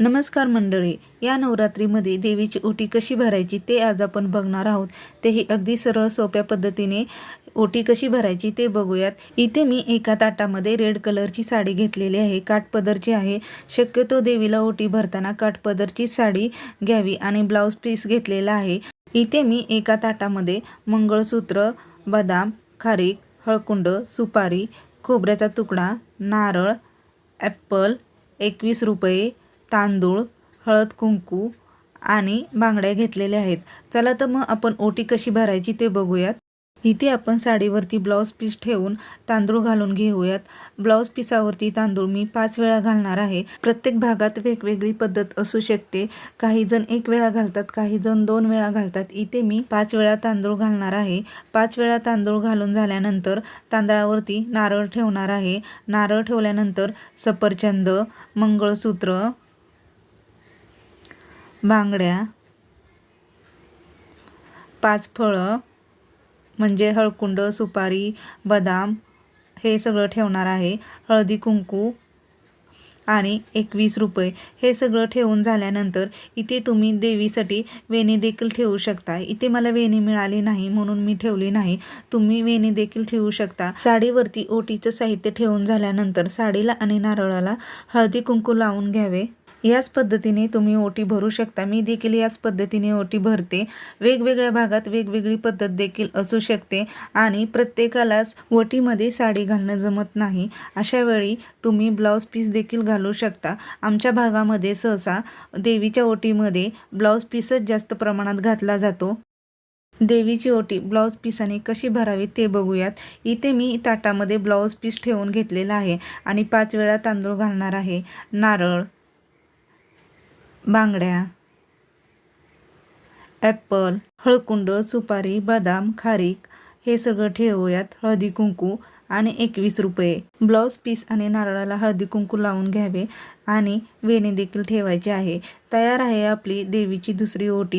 नमस्कार मंडळी या नवरात्रीमध्ये देवीची ओटी कशी भरायची ते आज आपण बघणार आहोत. तेही अगदी सरळ सोप्या पद्धतीने ओटी कशी भरायची ते बघूयात. इथे मी एका ताटामध्ये रेड कलरची साडी घेतलेली आहे. काठपदरची आहे. शक्यतो देवीला ओटी भरताना काठपदरची साडी घ्यावी आणि ब्लाऊज पीस घेतलेला आहे. इथे मी एका ताटामध्ये मंगळसूत्र बदाम खारीक हळकुंड सुपारी खोबऱ्याचा तुकडा नारळ ॲप्पल एकवीस रुपये तांदूळ हळद कुंकू आणि बांगड्या घेतलेल्या आहेत. चला तर मग आपण ओटी कशी भरायची ते बघूयात. इथे आपण साडीवरती ब्लाऊज पीस ठेवून तांदूळ घालून घेऊयात. ब्लाऊज पिसावरती तांदूळ मी पाच वेळा घालणार आहे. प्रत्येक भागात वेगवेगळी पद्धत असू शकते. काही जण एक वेळा घालतात काही जण दोन वेळा घालतात. इथे मी पाच वेळा तांदूळ घालणार आहे. पाच वेळा तांदूळ घालून झाल्यानंतर तांदळावरती नारळ ठेवणार आहे. नारळ ठेवल्यानंतर सफरचंद मंगळसूत्र बांगड्या पाच फळं म्हणजे हळकुंड सुपारी बदाम हे सगळं ठेवणार आहे. हळदी कुंकू आणि एकवीस रुपये. हे सगळं ठेवून झाल्यानंतर इथे तुम्ही देवीसाठी वेणी देखील ठेवू शकता. इथे मला वेणी मिळाली नाही म्हणून मी ठेवली नाही. तुम्ही वेणी देखील ठेवू शकता. साडीवरती ओटीचं साहित्य ठेवून झाल्यानंतर साडीला आणि नारळाला हळदी कुंकू लावून घ्यावे. याच पद्धतीने तुम्ही ओटी भरू शकता. मी देखील याच पद्धतीने ओटी भरते. वेगवेगळ्या भागात वेगवेगळी पद्धत देखील असू शकते आणि प्रत्येकालाच ओटीमध्ये साडी घालणं जमत नाही. अशा वेळी तुम्ही ब्लाऊज पीस देखील घालू शकता. आमच्या भागामध्ये सहसा देवीच्या ओटीमध्ये ब्लाऊज पीसच जास्त प्रमाणात घातला जातो. देवीची ओटी ब्लाऊज पीसाने कशी भरावी ते बघूयात. इथे मी ताटामध्ये ब्लाऊज पीस ठेवून घेतलेला आहे आणि पाच वेळा तांदूळ घालणार आहे. नारळ बांगड्या ॲप्पल हळकुंड सुपारी बदाम खारीक हे सगळं ठेवूयात. हळदी कुंकू आणि एकवीस रुपये. ब्लाऊज पीस आणि नारळाला हळदी कुंकू लावून घ्यावे आणि वेणी देखील ठेवायची आहे. तयार आहे आपली देवीची दुसरी ओटी.